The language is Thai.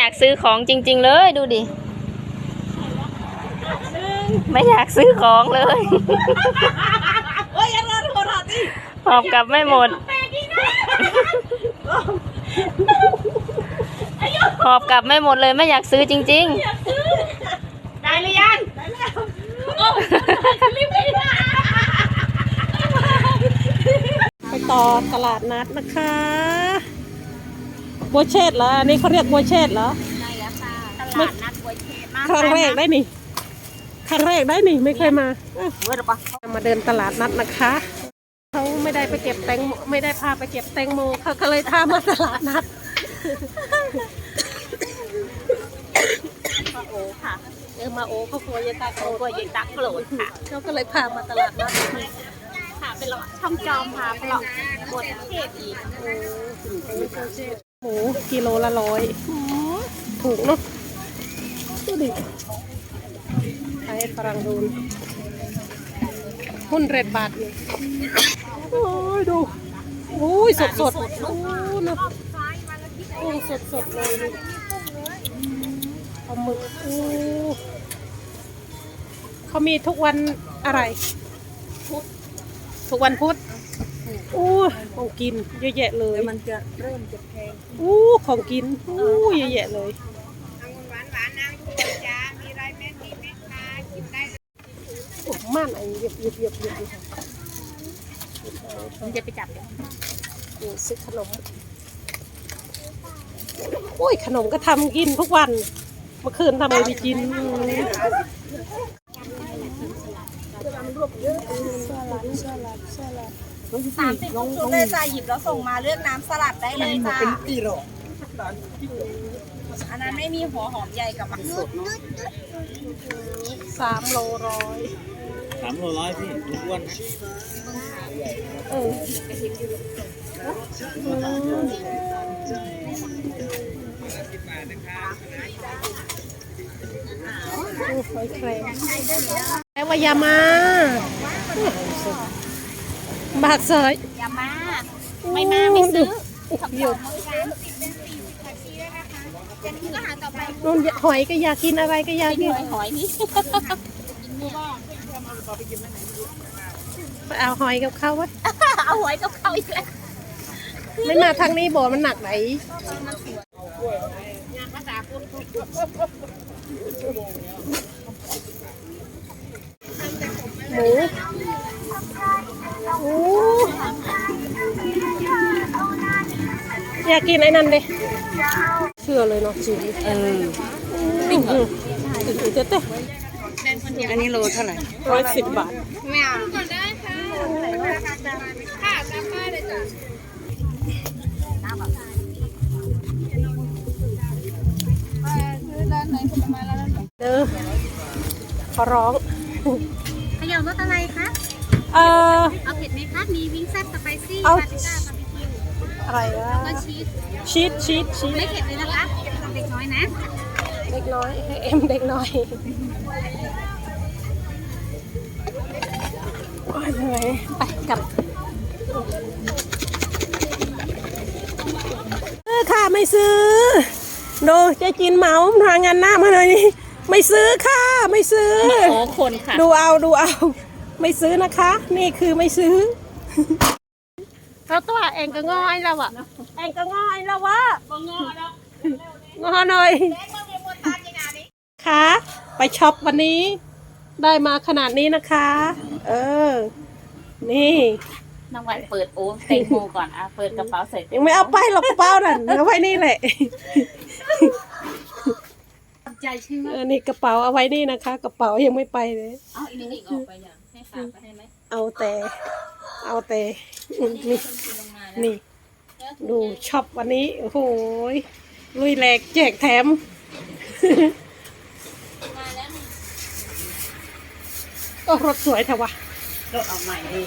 อยากซื้อของจริง ๆ เลยดูดิ ไม่อยากซื้อของเลย โอ้ยยังรอโทรศัพท์ดิหอบกลับไม่หมดหอบกลับไม่หมดเลยไม่อยากซื้อจริงได้หรือยังได้แล้วโอ้รีบไปนะไปต่อตลาดนัดนะคะ บัวเชษเหรออันนี้เขาเรียกบัวเชษเหรอใช่แล้วค่ะตลาดนัดบัวเชษมากครั้งแรกได้นี่ครั้งแรกได้นี่ไม่เคยมาเอ้ยเวอร์ปะมาเดินตลาดนัดนะคะเขาไม่ได้ไปเก็บแตงโมไม่ได้พาไปเก็บแตงโมเขาก็เลยพามาตลาดนัดโอ้ค่ะเออมาโอ้เขากลัวยายตาโกรบัวธเย็นตักโกรธค่ะเขาก็เลยพามาตลาดนัดค่ะเป็นหลอดช่องจอมค่ะเป็นหลอดบัวเชษอีก หมูกิโลละร้อยถูกเนาะดูดิไอ้ฝรั่งดูนหุ้นเร็ดบาทนี่โอ้ยดูโอ้ยสดสดๆโอ้นะกุ้งสดสดๆเลยนี่ปลาหมึกโอ้เขามีทุกวันอะไร ทุกวันพุธโอ้ยของกินเยอะแยะเลยมันจะเริ่มจะแพงอู้ของกินอู้เยอะแยะเลยหวานหวานน้ำตัวจ้ามีไรแม่มีแม่ค้ากินได้โอ้ม่านไอ้เยียบเยียบเยียบเยียบเยียบมันจะไปจับเลยนี่ซื้อขนมโอ้ยขนมก็ทำกินทุกวันเมื่อคืนทำอะไรไปกินอืมสามสิบชุดเลยจ้าหยิบแล้วส่งมาเลือกน้ำสลัดได้เลยจ้าเป็นกิโลอันนั้นไม่มีหัวหอมใหญ่กับมักสดเนาะสามโลร้อยสามโลร้อยพี่อ้วนนะเออโอ้หอยแครงแล้ววายามา บาทเสยอย่ามา ไม่มาไม่ซื้อเดี๋ยวจะนี่ก็หาต่อไปนู่นหอยก็อยากกินอะไรก็อยากกิกินนหอยหอยนี่ไปเอาหอยกับเขาไว้เอาหอยกับเขาอีกแล้วไม่มาทางนี้บ่มันหนักไหนห อยากกินไอ้นั่นเลยเชื่อเลยเนาะจีเออปิ้งเจ๊เต้อันนี้โลเท่าไหร่ร้อยสิบบาทไม่เอาก่อนได้ค่ะค่ะตามป้ายเลยจ้ะเด้อขอร้องขยำรสอะไรคะ เอ่อเอาเผ็ดไหมคะ มีวิงแซ่บสไปซี่เอา อะไรวะก็ชีสชีสชีสชีสไม่เผ็ดเลยนะคะเด็กน้อยนะเด็กน้อยให้เอ็มเด็กน้อยโอ้ยเหนื่อยไปกลับเออค่ะไม่ซื้อดูเจะกินเหมาทางงานหน้ามาเลยนี่ไม่ซื้อค่ะไม่ซื้อโอ้คนค่ะดูเอาดูเอา ไม่ซื้อนะคะ นี่คือไม่ซื้อ เขาตัวเองก็งอยแล้วอะเองก็งอยแล้ววะงอแล้วงอหน่อยค่ะไปช็อปวันนี้ ได้มาขนาดนี้นะคะ เออ นี่น้องวันเปิดโอ้เต็งโมก่อนอะเปิดกระเป๋าใส่ยังไม่เอาไปหรอกกระเป๋านั่นเอาไว้นี่แหละใจชื่อเออนี่กระเป๋าเอาไว้นี่นะคะ กระเป๋ายังไม่ไปเลย เอาอีนี่ออกไปอย่างให้ฝากไปให้ไหมเอาแต่ เอาแต่อืม นี่นี่ ดูช็อปวันนี้ โอ้โหยลุยแหลกแจกแถมโอ้รถสวยเถอะวะรถออกใหม่ดิ